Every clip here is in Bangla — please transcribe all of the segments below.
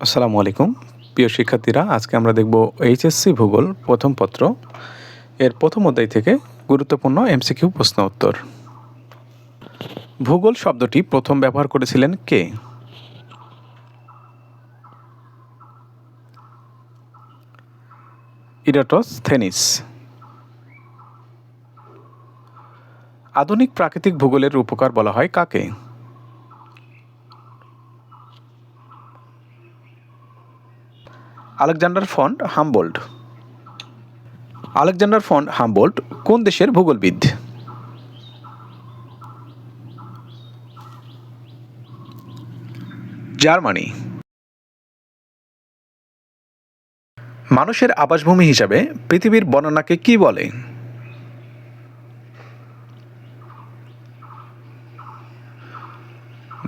আসসালামু আলাইকুম। প্রিয় শিক্ষার্থীরা, আজকে আমরা দেখব এইচএসসি ভূগোল প্রথম পত্র। এর প্রথম অধ্যায় থেকে গুরুত্বপূর্ণ এমসিকিউ প্রশ্ন উত্তর। ভূগোল শব্দটি প্রথম ব্যবহার করেছিলেন কে? ইরাটস থেনিস। আধুনিক প্রাকৃতিক ভূগোলের উপকার বলা হয় কাকে? Alexander font Humboldt Alexander font Humboldt কোন দেশের ভূগোলবিদ? জার্মানি। মানুষের আবাসভূমি হিসাবে পৃথিবীর বর্ণনাকে কি বলে?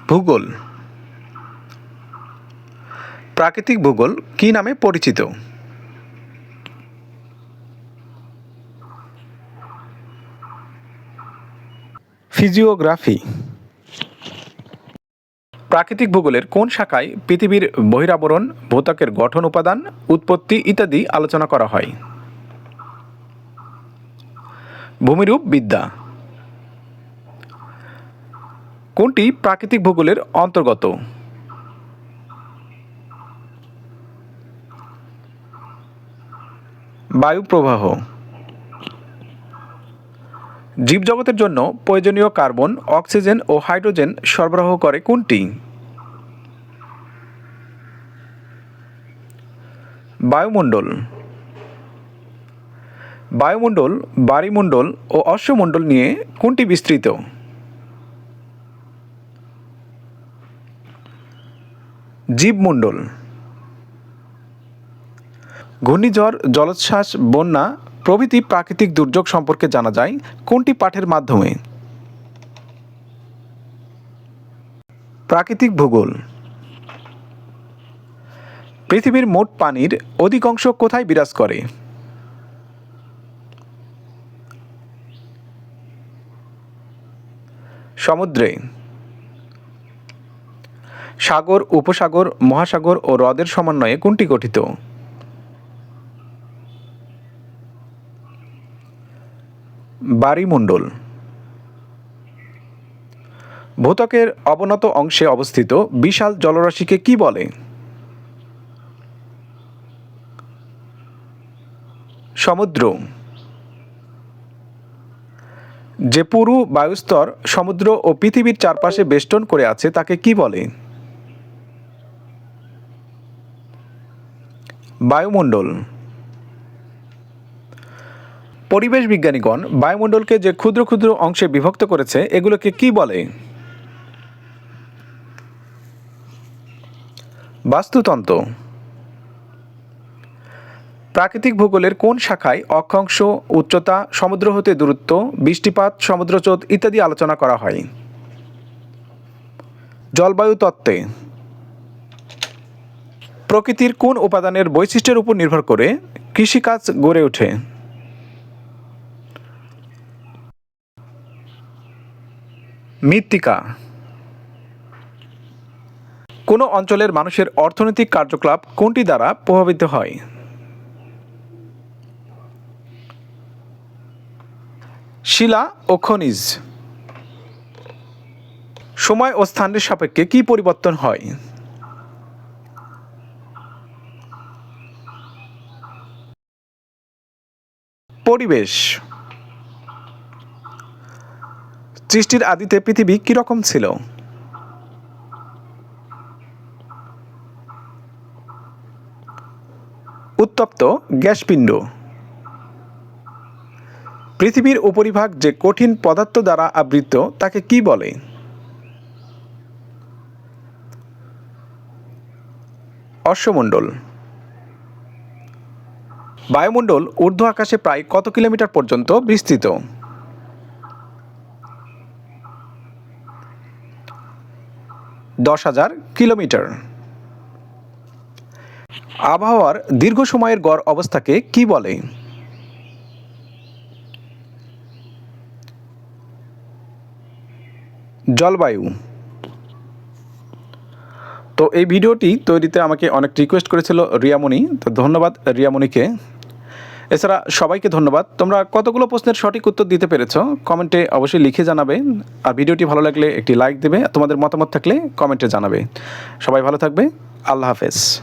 ভূগোল। প্রাকৃতিক ভূগোল কি নামে পরিচিত? ফিজিওগ্রাফি। প্রাকৃতিক ভূগোলের কোন শাখায় পৃথিবীর বহিরাবরণ ভূত্বকের গঠন উপাদান উৎপত্তি ইত্যাদি আলোচনা করা হয়? ভূমিরূপ বিদ্যা। কোনটি প্রাকৃতিক ভূগোলের অন্তর্গত? বায়ু প্রবাহ জীবজগতের জন্য প্রয়োজনীয় কার্বন, অক্সিজেন ও হাইড্রোজেন সরবরাহ করে কোনটি? বায়ুমণ্ডল। বায়ুমণ্ডল বাড়িমণ্ডল ও অশ্বমণ্ডল নিয়ে কোনটি বিস্তৃত? জীবমণ্ডল। ঘূর্ণিঝড়, জলোচ্ছ্বাস, বন্যা প্রভৃতি প্রাকৃতিক দুর্যোগ সম্পর্কে জানা যায়। কোনটি পাঠের মাধ্যমে? প্রাকৃতিক ভূগোল। পৃথিবীর মোট পানির অধিকাংশ কোথায় বিরাজ করে? সমুদ্রে। সাগর, উপসাগর, মহাসাগর ও হ্রদের সমন্বয়ে কোনটি গঠিত? বাড়িমণ্ডল ভূতকের অবনত অংশে অবস্থিত বিশাল জলরাশিকে কি বলে? সমুদ্র। যে পুরু বায়ুস্তর সমুদ্র ও পৃথিবীর চারপাশে বেষ্টন করে আছে, তাকে কি বলে? বায়ুমণ্ডল। পরিবেশ বিজ্ঞানীগণ বায়ুমণ্ডলকে যে ক্ষুদ্র ক্ষুদ্র অংশে বিভক্ত করেছে, এগুলোকে কি বলে? বাস্তুতন্ত্র। প্রাকৃতিক ভূগোলের কোন শাখায় অক্ষাংশ, উচ্চতা, সমুদ্র হতে দূরত্ব, বৃষ্টিপাত সমুদ্রচোত ইত্যাদি আলোচনা করা হয়? জলবায়ু তত্ত্বে। প্রকৃতির কোন উপাদানের বৈশিষ্ট্যের উপর নির্ভর করে কৃষিকাজ গড়ে ওঠে? মৃত্তিকা। কোনো অঞ্চলের মানুষের অর্থনৈতিক কার্যকলাপ কোনটি দ্বারা প্রভাবিত হয়? শিলা ও খনিজ। সময় ও স্থানের সাপেক্ষে কি পরিবর্তন হয়? পরিবেশ। সৃষ্টির আদিতে পৃথিবী কীরকম ছিল? উত্তপ্ত গ্যাসপিণ্ড। পৃথিবীর উপরিভাগ যে কঠিন পদার্থ দ্বারা আবৃত, তাকে কি বলে? অশ্বমণ্ডল। বায়ুমণ্ডল ঊর্ধ্ব আকাশে প্রায় কত কিলোমিটার পর্যন্ত বিস্তৃত? দশ হাজার কিলোমিটার। আবহাওয়ার দীর্ঘ সময়ের গড় অবস্থাকে কি বলে? জলবায়ু। তো এই ভিডিওটি তৈরিতে আমাকে অনেক রিকোয়েস্ট করেছিল রিয়ামণি, তো ধন্যবাদ রিয়ামণিকে। এছাড়া সবাইকে ধন্যবাদ। তোমরা কতগুলো প্রশ্নের সঠিক উত্তর দিতে পেরেছ, কমেন্টে অবশ্যই লিখে জানাবে। আর ভিডিওটি ভালো লাগলে একটি লাইক দেবে। তোমাদের মতামত থাকলে কমেন্টে জানাবে। সবাই ভালো থাকবে। আল্লাহ হাফেজ।